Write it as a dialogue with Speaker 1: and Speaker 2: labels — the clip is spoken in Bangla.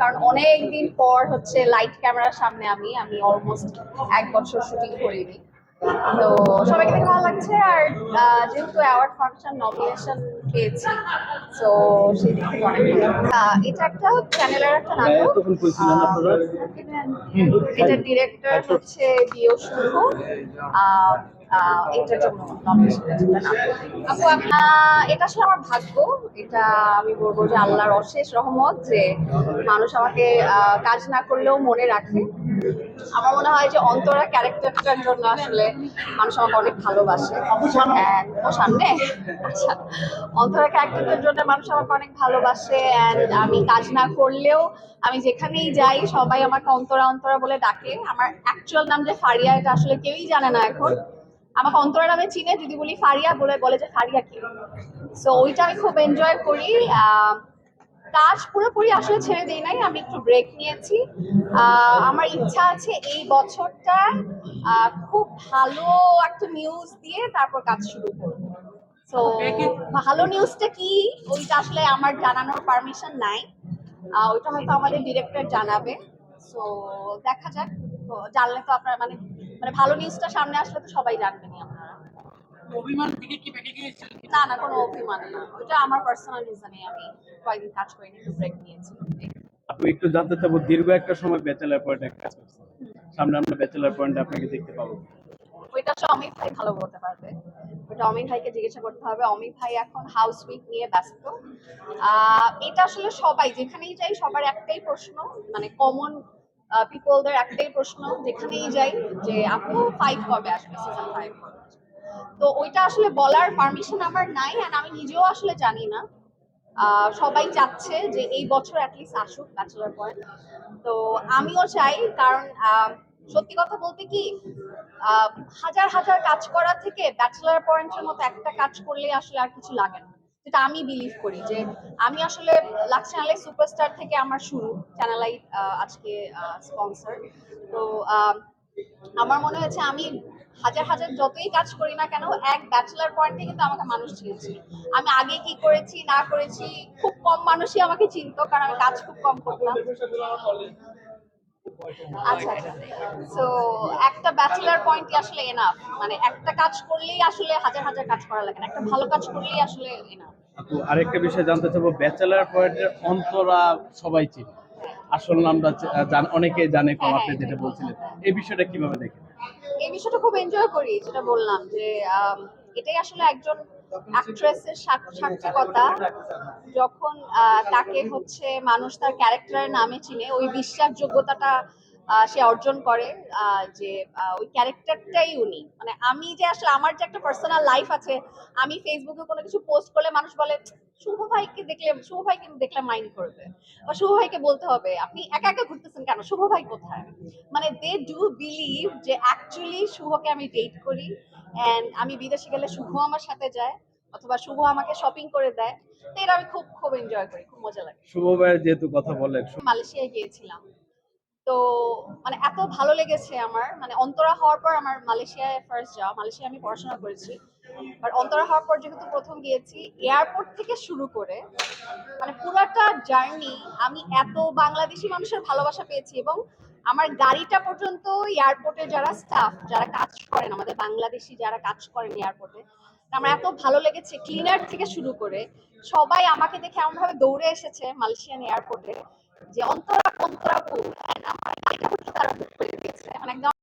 Speaker 1: কারণ অনেক দিন পর হচ্ছে লাইট ক্যামেরার সামনে আমি আমি অলমোস্ট এক বছর শুটিং করিনি। তো সবাইকে দেখে ভালো লাগছে আর যেহেতু অ্যাওয়ার্ড ফাংশন নমিনেশন পেয়েছি তো সেই দিক থেকে অনেক ভালো। এটা একটা চ্যানেলের একটা নাটক।
Speaker 2: তখন বলছিলেন আপনারা?
Speaker 1: এটা ডিরেক্টর হচ্ছে বিও শুভ আহ, আহ, এটার জন্য এটা আসলে আমার ভাগ্য। এটা আমি বলব যে আল্লাহর অশেষ রহমত যে মানুষ আমাকে কাজ না করলেও মনে রাখে। আমার মনে হয় যে অন্তরা ক্যারেক্টারটার জন্য আসলে মানুষ আমাকে অনেক ভালোবাসে। ও সামনে? আচ্ছা। অন্তরা ক্যারেক্টারটার জন্য মানুষ আমাকে অনেক ভালোবাসে অ্যান্ড আমি কাজ না করলেও আমি যেখানেই যাই সবাই আমাকে অন্তরা অন্তরা বলে ডাকে। আমার অ্যাকচুয়াল নাম যে ফারিয়া এটা আসলে কেউই জানে না এখন। আমাকে অন্তরা নামে চিনে যদি বলি ফারিয়া বলে বলে যে ফারিয়া কি? সো ওইটা আমি খুব এনজয় করি। কাজ পুরোপুরি আসলে ছেড়ে দিই নাই আমি একটু ব্রেক নিয়েছি। আমার ইচ্ছা আছে এই বছরটা খুব ভালো একটা নিউজ দিয়ে তারপর কাজ শুরু করব। তো ভালো নিউজটা কি? ওইটা আসলে আমার জানানোর পারমিশন নাই। আহ, ওইটা হয়তো আমাদের ডিরেক্টর জানাবে। সো দেখা যাক। তো জানলে তো আপনার মানে মানে ভালো নিউজটা সামনে আসলে তো সবাই জানবেনই আপনারা।
Speaker 3: অভিমান থেকে কি বেঁকে গিয়েছিল?
Speaker 1: না না কোনো অভিমান না। ওইটা আমার পার্সোনাল রিজনে আমি কয়েকদিন কাজ করিনি একটু ব্রেক নিয়েছি।
Speaker 2: আপনি একটু জানতে চাবো দীর্ঘ একটা সময় ব্যাচেলার পয়েন্টে কাজ করছেন। সামনে আমরা ব্যাচেলার পয়েন্টে আপনাকে দেখতে পাবো।
Speaker 1: ওইটা অমিত ভাই ভালো বলতে পারবে। ওটা অমিত ভাইকে জিজ্ঞাসা করতে হবে। অমিত ভাই এখন হাউস উইক নিয়ে ব্যস্ত। আহ, এটা আসলে সবাই যেখানেই যাই সবার একটাই প্রশ্ন মানে কমন পিপলদের একটাই প্রশ্ন যেখানেই যাই যে, আপু ফাইভ কবে আসবে? সিজন ফাইভ তো ওইটা আসলে বলার পারমিশন আমার নাই অ্যান্ড আমি নিজেও আসলে জানি না। সবাই চাচ্ছে যে এই বছর অ্যাটলিস্ট আসুক ব্যাচেলার পয়েন্ট তো আমিও চাই কারণ সত্যি কথা বলতে কি হাজার হাজার কাজ করা থেকে ব্যাচেলার পয়েন্টের মতো একটা কাজ করলে আসলে আর কিছু লাগে না। যেটা আমি বিলিভ করি যে আমি আসলে লাক্স চ্যানেলাই সুপারস্টার থেকে আমার শুরু চ্যানেলাই আজকে স্পন্সর তো আমার মনে হয়েছে আমি হাজার হাজার যতই কাজ করি না কেন, এক ব্যাচেলার পয়েন্টে কিন্তু আমাকে মানুষ চিনছে। আমি আগে কি করেছি, না করেছি, খুব কম মানুষই আমাকে চিনতো, কারণ আমি কাজ খুব কম করতাম। আচ্ছা আচ্ছা। তো একটা ব্যাচেলার পয়েন্টই আসলে এনাফ মানে একটা কাজ করলেই আসলে হাজার হাজার কাজ করা লাগে না, একটা ভালো কাজ করলেই আসলে এনাফ
Speaker 2: আপু আরেকটা বিষয় জানতে চাবো ব্যাচেলার পয়েন্টের অন্তরা সবাই চিনে। আসল নামটা জান- অনেকে জানে কম
Speaker 1: হ্যাঁ,
Speaker 2: আপনি
Speaker 1: হ্যাঁ,
Speaker 2: যেটা
Speaker 1: হ্যাঁ,
Speaker 2: বলছিলেন। এই বিষয়টা কীভাবে দেখেন?
Speaker 1: এই বিষয়টা খুব এনজয় করি যেটা বললাম যে এটাই আসলে একজন অ্যাক্ট্রেসের সার্থকতা যখন তাকে হচ্ছে মানুষ তার ক্যারেক্টারের নামে চিনে ওই বিশ্বাসযোগ্যতাটা সে অর্জন করে যে ওই ক্যারেক্টারটাই উনি মানে আমি যে আসলে আমার যে একটা পার্সোনাল লাইফ আছে আমি ফেসবুকে কোনো কিছু পোস্ট করলে মানুষ বলে শুভ ভাইকে দেখলে শুভ ভাই কিন্তু দেখলে মাইন্ড করবে। বা শুভ ভাইকে বলতে হবে আপনি একা একা ঘুরতেছেন কেন? শুভ ভাই কোথায়? মানে দে ডু বিলিভ যে অ্যাকচুয়ালি শুভকে আমি ডেট করি অ্যান্ড আমি বিদেশে গেলে শুভ আমার সাথে যায় অথবা শুভ আমাকে শপিং করে দেয়। তো এটা আমি খুব খুব এনজয় করি খুব মজা লাগে।
Speaker 2: শুভ ভাইয়ের যেহেতু কথা বললেন শু-
Speaker 1: মালয়েশিয়ায় গিয়েছিলাম। তো মানে এত ভালো লেগেছে আমার। মানে অন্তরা হওয়ার পর আমার মালয়েশিয়ায় ফার্স্ট যাওয়া মালয়েশিয়া আমি পড়াশোনা করেছি। বাট অন্তরা হওয়ার পর যেহেতু প্রথম গিয়েছি এয়ারপোর্ট থেকে শুরু করে মানে পুরাটা জার্নি আমি এত বাংলাদেশি মানুষের ভালোবাসা পেয়েছি এবং আমার গাড়িটা পর্যন্ত এয়ারপোর্টে যারা স্টাফ যারা কাজ করেন, আমাদের বাংলাদেশি যারা কাজ করেন এয়ারপোর্টে আমার এত ভালো লেগেছে ক্লিনার থেকে শুরু করে। সবাই আমাকে দেখে এমন ভাবে দৌড়ে এসেছে মালয়েশিয়ান এয়ারপোর্টে যে অন্তরা অন্তরাপু আমার এটা পর্যন্ত তারা book করে দিয়েছে। এখন একদম